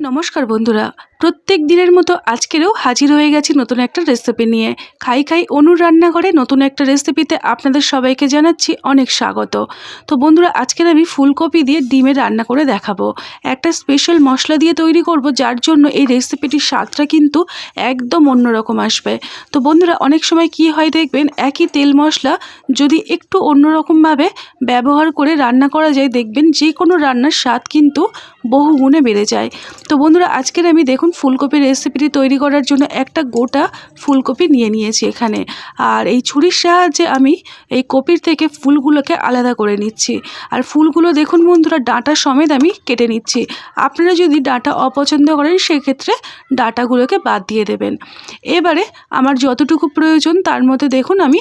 নমস্কার বন্ধুরা। প্রত্যেক দিনের মতো আজকেরও হাজির হয়ে গেছি নতুন একটা রেসিপি নিয়ে। খাই খাই অনুর রান্নাঘরে নতুন একটা রেসিপিতে আপনাদের সবাইকে জানাচ্ছি অনেক স্বাগত। তো বন্ধুরা, আজকের আমি ফুলকপি দিয়ে ডিমের রান্না করে দেখাবো। একটা স্পেশাল মশলা দিয়ে তৈরি করব, যার জন্য এই রেসিপিটির স্বাদটা কিন্তু একদম অন্যরকম আসবে। তো বন্ধুরা, অনেক সময় কি হয় দেখবেন, একই তেল মশলা যদি একটু অন্যরকমভাবে ব্যবহার করে রান্না করা যায়, দেখবেন যে কোনো রান্নার স্বাদ কিন্তু বহু গুণে বেড়ে যায়। তো বন্ধুরা, আজকের আমি দেখুন ফুলকপির রেসিপিটি তৈরি করার জন্য একটা গোটা ফুলকপি নিয়ে নিয়েছি এখানে। আর এই ছুরির সাহায্যে আমি এই কপির থেকে ফুলগুলোকে আলাদা করে নিচ্ছি। আর ফুলগুলো দেখুন বন্ধুরা, ডাঁটা সমেত আমি কেটে নিচ্ছি। আপনারা যদি ডাঁটা অপছন্দ করেন, সেক্ষেত্রে ডাঁটাগুলোকে বাদ দিয়ে দেবেন। এবারে আমার যতটুকু প্রয়োজন, তার মধ্যে দেখুন আমি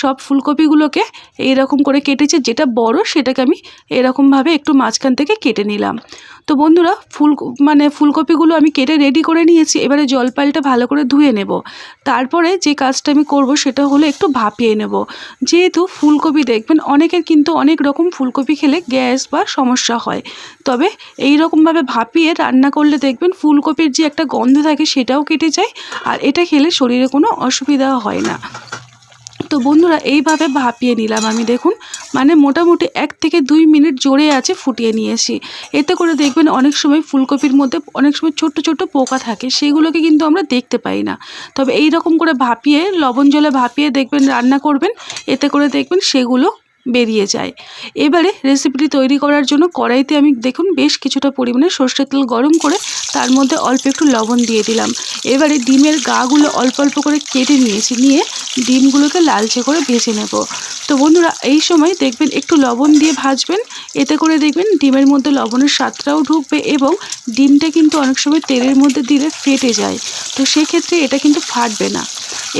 সব ফুলকপিগুলোকে এইরকম করে কেটেছি, যেটা বড় সেটাকে আমি এরকমভাবে একটু মাঝখান থেকে কেটে নিলাম। তো বন্ধুরা, ফুল মানে ফুলকপিগুলো আমি কেটে রেডি করে নিয়েছি, এবারে জলপাইলটা ভালো করে ধুয়ে নেব। তারপরে যে কাজটা আমি করব সেটা হলো একটু ভাপিয়ে নেব। যেহেতু ফুলকপি দেখবেন, অনেকের কিন্তু অনেক রকম ফুলকপি খেলে গ্যাস বা সমস্যা হয়। তবে এই রকমভাবে ভাপিয়ে রান্না করলে দেখবেন ফুলকপির যে একটা গন্ধ থাকে সেটাও কেটে যায়, আর এটা খেলে শরীরে কোনো অসুবিধা হয় না। তো বন্ধুরা, এইভাবে ভাপিয়ে নিলাম আমি। দেখুন মানে মোটামুটি এক থেকে দুই মিনিট জোরে আছে ফুটিয়ে নিয়েছি এতে করে দেখবেন অনেক সময় ফুলকপির মধ্যে অনেক সময় ছোট্ট ছোট্ট পোকা থাকে, সেগুলোকে কিন্তু আমরা দেখতে পাই না। তবে এই রকম করে ভাপিয়ে, লবণ জলে ভাপিয়ে দেখবেন রান্না করবেন, এতে করে দেখবেন সেগুলো বেরিয়ে যায়। এবারে রেসিপিটি তৈরি করার জন্য কড়াইতে আমি দেখুন বেশ কিছুটা পরিমাণে সর্ষের তেল গরম করে তার মধ্যে অল্প একটু লবণ দিয়ে দিলাম। এবারে ডিমের গাগুলো অল্প অল্প করে কেটে নিয়েছি, নিয়ে ডিমগুলোকে লালচে করে ভেজে নেব। তো বন্ধুরা, এই সময় দেখবেন একটু লবণ দিয়ে ভাজবেন, এতে করে দেখবেন ডিমের মধ্যে লবণের স্বাদটাও ঢুকবে এবং ডিমটা কিন্তু অনেক সময় তেলের মধ্যে দিলে ফেটে যায়। তো সেক্ষেত্রে এটা কিন্তু ফাটবে না।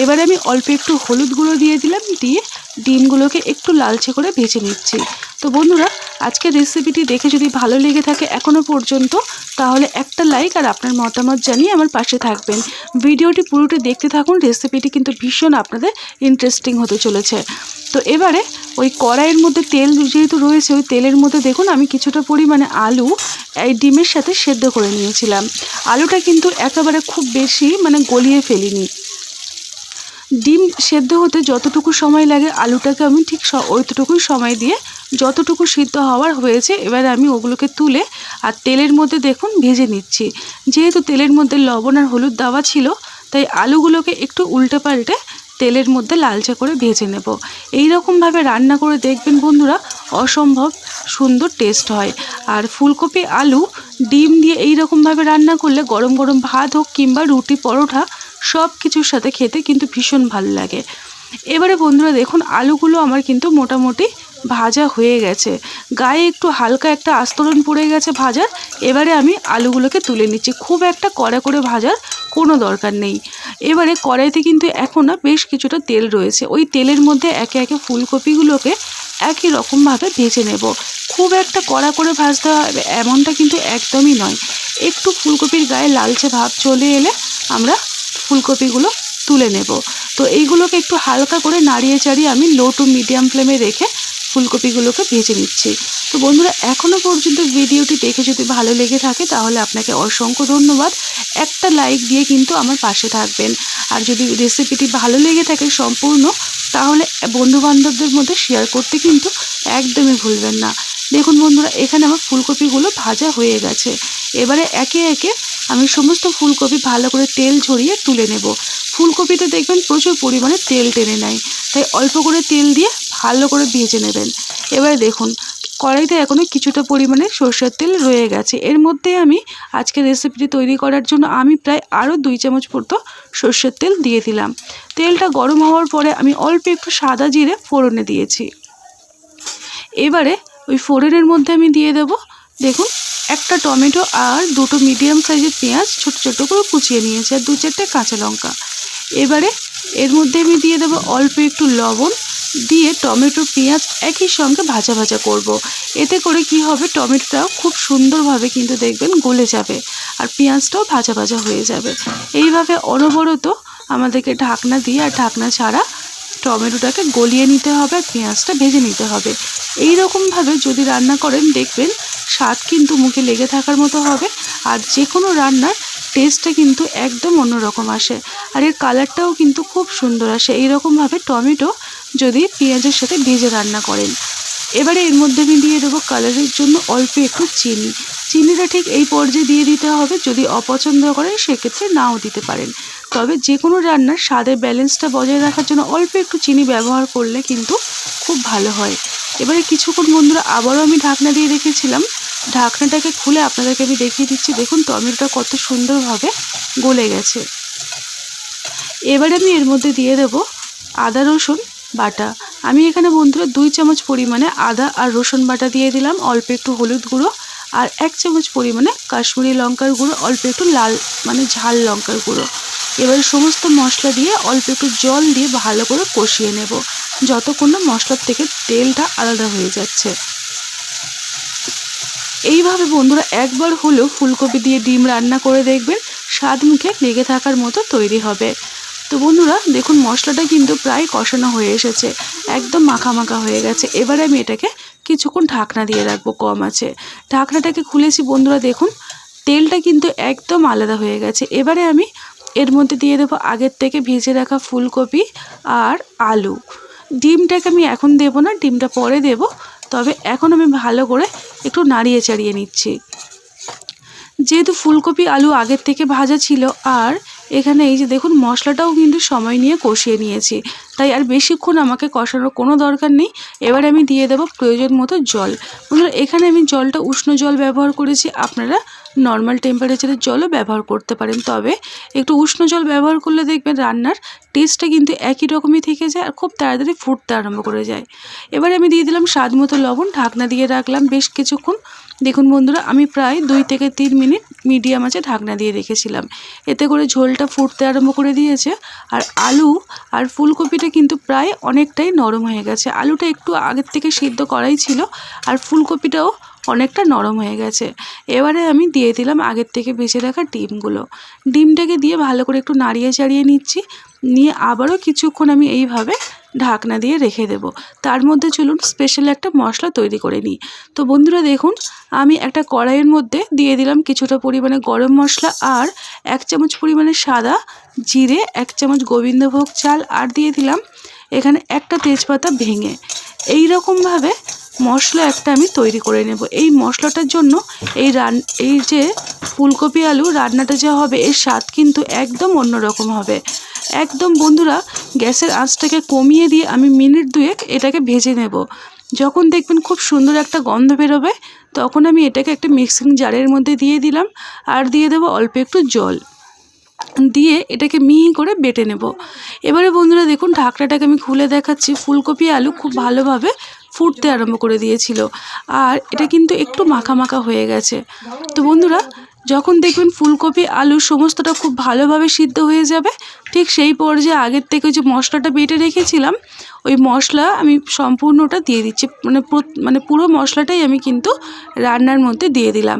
এবারে আমি অল্প একটু হলুদ গুঁড়ো দিয়ে দিলাম, দিয়ে ডিমগুলোকে একটু লালচে করে ভেজে নিচ্ছি। তো বন্ধুরা, আজকের রেসিপিটি দেখে যদি ভালো লেগে থাকে এখনও পর্যন্ত, তাহলে একটা লাইক আর আপনার মতামত জানিয়ে আমার পাশে থাকবেন। ভিডিওটি পুরোটি দেখতে থাকুন রেসিপিটি কিন্তু ভীষণ আপনাদের ইন্টারেস্টিং হতে চলেছে। তো এবারে ওই কড়াইয়ের মধ্যে তেল যেহেতু রয়েছে, ওই তেলের মধ্যে দেখুন আমি কিছুটা পরিমাণে আলু এই ডিমের সাথে সেদ্ধ করে নিয়েছিলাম। আলুটা কিন্তু একেবারে খুব বেশি মানে গলিয়ে ফেলিনি। ডিম সেদ্ধ হতে যতটুকু সময় লাগে আলুটাকে আমি ঠিক ওইটুকুই সময় দিয়ে যতটুকু সিদ্ধ হওয়ার হয়েছে, এবারে আমি ওগুলোকে তুলে আর তেলের মধ্যে দেখুন ভেজে নিচ্ছি। যেহেতু তেলের মধ্যে লবণ আর হলুদ দেওয়া ছিল, তাই আলুগুলোকে একটু উল্টে পাল্টে তেলের মধ্যে লালচে করে ভেজে নেব। এই রকমভাবে রান্না করে দেখবেন বন্ধুরা, অসম্ভব সুন্দর টেস্ট হয়। আর ফুলকপি আলু ডিম দিয়ে এই রকমভাবে রান্না করলে গরম গরম ভাত হোক কিংবা রুটি পরোটা সব কিছুর সাথে খেতে কিন্তু ভীষণ ভালো লাগে। এবারে বন্ধুরা দেখুন, আলুগুলো আমার কিন্তু মোটামুটি ভাজা হয়ে গেছে। গায়ে একটু হালকা একটা আস্তরণ পড়ে গেছে ভাজার। এবারে আমি আলুগুলোকে তুলে নিচ্ছি। খুব একটা কড়া করে ভাজার কোনো দরকার নেই। এবারে কড়াইতে কিন্তু এখন না বেশ কিছুটা তেল রয়েছে। ওই তেলের মধ্যে একে একে ফুলকপিগুলোকে একই রকমভাবে ভেজে নেব। খুব একটা কড়া করে ভাজতে হবে এমনটা কিন্তু একদমই নয়। একটু ফুলকপির গায়ে লালচে ভাব চলে এলে আমরা ফুলকপিগুলো তুলে নেব। তো এইগুলোকে একটু হালকা করে নাড়িয়ে চাড়িয়ে আমি লো টু মিডিয়াম ফ্লেমে রেখে ফুলকপিগুলোকে ভেজে নিচ্ছি। তো বন্ধুরা এখনও পর্যন্ত ভিডিওটি দেখে যদি ভালো লেগে থাকে, তাহলে আপনাকে অসংখ্য ধন্যবাদ। একটা লাইক দিয়ে কিন্তু আমার পাশে থাকবেন। আর যদি রেসিপিটি ভালো লেগে থাকে সম্পূর্ণ, তাহলে বন্ধুবান্ধবদের মধ্যে শেয়ার করতে কিন্তু একদমই ভুলবেন না। দেখুন বন্ধুরা, এখানে আমার ফুলকপিগুলো ভাজা হয়ে গেছে। এবারে একে একে আমি সমস্ত ফুলকপি ভালো করে তেল ঝরিয়ে তুলে নেব। ফুলকপিতে দেখবেন প্রচুর পরিমাণে তেল টেনে নেয়। তাই অল্প করে তেল দিয়ে ভালো করে ভেজে নেবেন। এবারে দেখুন, কড়াইতে এখনও কিছুটা পরিমাণে সর্ষের তেল রয়ে গেছে। এর মধ্যে আমি আজকে রেসিপিটি তৈরি করার জন্য আমি প্রায় আরও দুই চামচ পড়তো সর্ষের তেল দিয়ে দিলাম। তেলটা গরম হওয়ার পরে আমি অল্প একটু সাদা জিরে ফোড়নে দিয়েছি। এবারে ওই ফোড়নের মধ্যে আমি দিয়ে দেব, দেখুন একটা টমেটো আর দুটো মিডিয়াম সাইজের পেঁয়াজ ছোট ছোট করে কুচিয়ে নিয়েছি, আর দু চারটে কাঁচা লঙ্কা। এবারে এর মধ্যে আমি দিয়ে দেবো অল্প একটু লবণ, দিয়ে টমেটো পেঁয়াজ একই সঙ্গে ভাজা ভাজা করব। এতে করে কি হবে টমেটোটাও খুব সুন্দরভাবে কিন্তু দেখবেন গলে যাবে আর পেঁয়াজটাও ভাজা ভাজা হয়ে যাবে। এইভাবে অনবরত আমাদেরকে ঢাকনা দিয়ে আর ঢাকনা ছাড়া টমেটোটাকে গলিয়ে নিতে হবে আর পেঁয়াজটা ভেজে নিতে হবে। এই রকমভাবে যদি রান্না করেন, দেখবেন স্বাদ কিন্তু মুখে লেগে থাকার মতো হবে আর যে কোনো রান্নার টেস্টটা কিন্তু একদম অন্যরকম আসে। আর এর কালারটাও কিন্তু খুব সুন্দর আসে। এইরকমভাবে টমেটো যদি পেঁয়াজের সাথে ভেজে রান্না করেন। এবারে এর মধ্যে আমি দিয়ে দেবো কালারের জন্য অল্প একটু চিনি। চিনিটা ঠিক এই পর্যায়ে দিয়ে দিতে হবে। যদি অপছন্দ করেন সেক্ষেত্রে নাও দিতে পারেন। তবে যে কোনো রান্নার স্বাদের ব্যালেন্সটা বজায় রাখার জন্য অল্প একটু চিনি ব্যবহার করলে কিন্তু খুব ভালো হয়। এবারে কিছুক্ষণ বন্ধুরা আবারও আমি ঢাকনা দিয়ে রেখেছিলাম। ঢাকনাটাকে খুলে আপনাদেরকে আমি দেখিয়ে দিচ্ছি। দেখুন, টমেটোটা কত সুন্দরভাবে গলে গেছে। এবারে আমি এর মধ্যে দিয়ে দেব আদা, রসুন বাটা। আমি এখানে বন্ধুরা দুই চামচ পরিমাণে আদা আর রসুন বাটা দিয়ে দিলাম, অল্প একটু হলুদ গুঁড়ো আর এক চামচ পরিমাণে কাশ্মীরি লঙ্কার গুঁড়ো, অল্প একটু লাল মানে ঝাল লঙ্কার গুঁড়ো। এবারে সমস্ত মশলা দিয়ে অল্প একটু জল দিয়ে ভালো করে কষিয়ে নেব, যতক্ষণ না মশলার থেকে তেলটা আলাদা হয়ে যাচ্ছে। এইভাবে বন্ধুরা একবার হলেও ফুলকপি দিয়ে ডিম রান্না করে দেখবেন, স্বাদ মুখে লেগে থাকার মতো তৈরি হবে। তো বন্ধুরা, দেখুন মশলাটা কিন্তু প্রায় কষানো হয়ে এসেছে, একদম মাখা মাখা হয়ে গেছে। এবারে আমি এটাকে কিছুক্ষণ ঢাকনা দিয়ে রাখব কম আছে। ঢাকনাটাকে খুলেছি বন্ধুরা, দেখুন, তেলটা কিন্তু একদম আলাদা হয়ে গেছে। এবারে আমি এর মধ্যে দিয়ে দেবো আগের থেকে ভেজে রাখা ফুলকপি আর আলু। ডিমটাকে আমি এখন দেবো না, ডিমটা পরে দেব। তবে এখন আমি ভালো করে একটু নাড়িয়ে চাড়িয়ে নিচ্ছি। যেহেতু ফুলকপি আলু আগের থেকে ভাজা ছিল আর এখানে এই যে দেখুন, মশলাটাও কিন্তু সময় নিয়ে কষিয়ে নিয়েছি। তাই আর বেশিক্ষণ আমাকে কষানোর কোনো দরকার নেই। এবার আমি দিয়ে দেবো প্রয়োজন মতো জল। বন্ধুরা, এখানে আমি জলটা উষ্ণ জল ব্যবহার করেছি। আপনারা নর্মাল টেম্পারেচারের জলও ব্যবহার করতে পারেন। তবে একটু উষ্ণ জল ব্যবহার করলে দেখবেন রান্নার টেস্টটা কিন্তু একই রকমই থেকে যায় আর খুব তাড়াতাড়ি ফুটতে আরম্ভ করে যায়। এবারে আমি দিয়ে দিলাম স্বাদ মতো লবণ, ঢাকনা দিয়ে রাখলাম বেশ কিছুক্ষণ। দেখুন বন্ধুরা, আমি প্রায় দুই থেকে তিন মিনিট মিডিয়াম আছে ঢাকনা দিয়ে রেখেছিলাম। এতে করে ঝোলটা ফুটতে আরম্ভ করে দিয়েছে, আর আলু আর ফুলকপিটা কিন্তু প্রায় অনেকটাই নরম হয়ে গেছে। আলুটা একটু আগের থেকে সিদ্ধ করাই ছিল, আর ফুলকপিটাও অনেকটা নরম হয়ে গেছে। এবারে আমি দিয়ে দিলাম আগের থেকে ভেজে রাখা ডিমগুলো। ডিমটাকে দিয়ে ভালো করে একটু নাড়িয়ে চাড়িয়ে নিচ্ছি। নিয়ে আবারও কিছুক্ষণ আমি এইভাবে ঢাকনা দিয়ে রেখে দেব। তার মধ্যে চলুন স্পেশাল একটা মশলা তৈরি করে নিই। তো বন্ধুরা দেখুন, আমি একটা কড়াইয়ের মধ্যে দিয়ে দিলাম কিছুটা পরিমাণে গরম মশলা আর এক চামচ পরিমাণে সাদা জিরে, এক চামচ গোবিন্দভোগ চাল আর দিয়ে দিলাম এখানে একটা তেজপাতা ভেঙে। এই রকমভাবে মশলা একটা আমি তৈরি করে নেব। এই মশলাটার জন্য এই রান, এই যে ফুলকপি আলু রান্নাটা যে হবে, এর স্বাদ কিন্তু একদম অন্যরকম হবে। একদম বন্ধুরা, গ্যাসের আঁচটাকে কমিয়ে দিয়ে আমি মিনিট দুয়েক এটাকে ভেজে নেব। যখন দেখবেন খুব সুন্দর একটা গন্ধ বেরোবে, তখন আমি এটাকে একটা মিক্সিং জারের মধ্যে দিয়ে দিলাম, আর দিয়ে দেবো অল্প একটু জল। দিয়ে এটাকে মিহি করে বেটে নেব। এবারে বন্ধুরা দেখুন, ঢাকনাটাকে আমি খুলে দেখাচ্ছি। ফুলকপি আলু খুব ভালোভাবে ফুটতে আরম্ভ করে দিয়েছিল। আর এটা কিন্তু একটু মাখা মাখা হয়ে গেছে। তো বন্ধুরা, যখন দেখবেন ফুলকপি, আলু সমস্তটা খুব ভালোভাবে সিদ্ধ হয়ে যাবে, ঠিক সেই পর্যায়ে আগের থেকে যে মশলাটা বেটে রেখেছিলাম ওই মশলা আমি সম্পূর্ণটা দিয়ে দিচ্ছি। মানে মানে পুরো মশলাটাই আমি কিন্তু রান্নার মধ্যে দিয়ে দিলাম।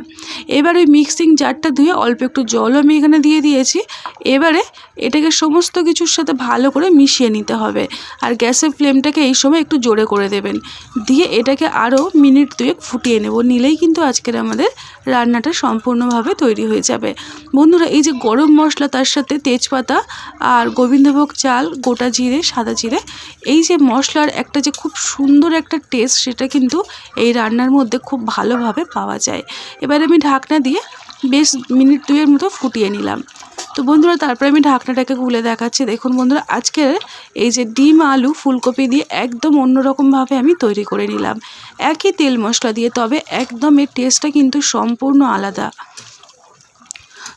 এবার ওই মিক্সিং জারটা ধুয়ে অল্প একটু জলও আমি এখানে দিয়ে দিয়েছি। এবারে এটাকে সমস্ত কিছুর সাথে ভালো করে মিশিয়ে নিতে হবে। আর গ্যাসের ফ্লেমটাকে এই সময় একটু জোরে করে দেবেন। দিয়ে এটাকে আরও মিনিট দুয়েক ফুটিয়ে নেব। নিলেই কিন্তু আজকের আমাদের রান্নাটা সম্পূর্ণভাবে তৈরি হয়ে যাবে। বন্ধুরা, এই যে গরম মশলা তার সাথে তেজপাতা আর গোবিন্দভোগ চাল, গোটা জিরে, সাদা জিরে, এই যে মশলার একটা যে খুব সুন্দর একটা টেস্ট সেটা কিন্তু এই রান্নার মধ্যে খুব ভালোভাবে পাওয়া যায়। এবার আমি ঢাকনা দিয়ে বেশ মিনিট দুইয়ের মতো ফুটিয়ে নিলাম। তো বন্ধুরা, তারপরে আমি ঢাকনাটাকে খুলে দেখাচ্ছি। দেখুন বন্ধুরা আজকের এই যে ডিম, আলু, ফুলকপি দিয়ে একদম অন্যরকমভাবে আমি তৈরি করে নিলাম। একই তেল মশলা দিয়ে, তবে একদম এর টেস্টটা কিন্তু সম্পূর্ণ আলাদা।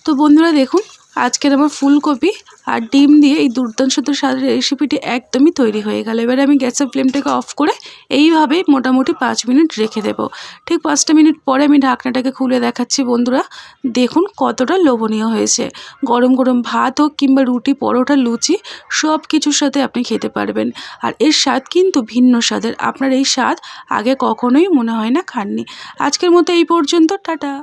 তো বন্ধুরা, দেখুন আজকের আমার ফুলকপি আর ডিম দিয়ে এই দুর্দান্ত স্বাদের রেসিপিটি একদমই তৈরি হয়ে গেল। এবারে আমি গ্যাসের ফ্লেমটাকে অফ করে এইভাবে মোটামুটি পাঁচ মিনিট রেখে দেবো। ঠিক পাঁচটা মিনিট পরে আমি ঢাকনাটাকে খুলে দেখাচ্ছি বন্ধুরা। দেখুন কতটা লোভনীয় হয়েছে। গরম গরম ভাত হোক কিংবা রুটি, পরোটা, লুচি সব কিছুর সাথে আপনি খেতে পারবেন। আর এর স্বাদ কিন্তু ভিন্ন স্বাদের। আপনার এই স্বাদ আগে কখনোই মনে হয় না খাননি। আজকের মতো এই পর্যন্ত। টাটা।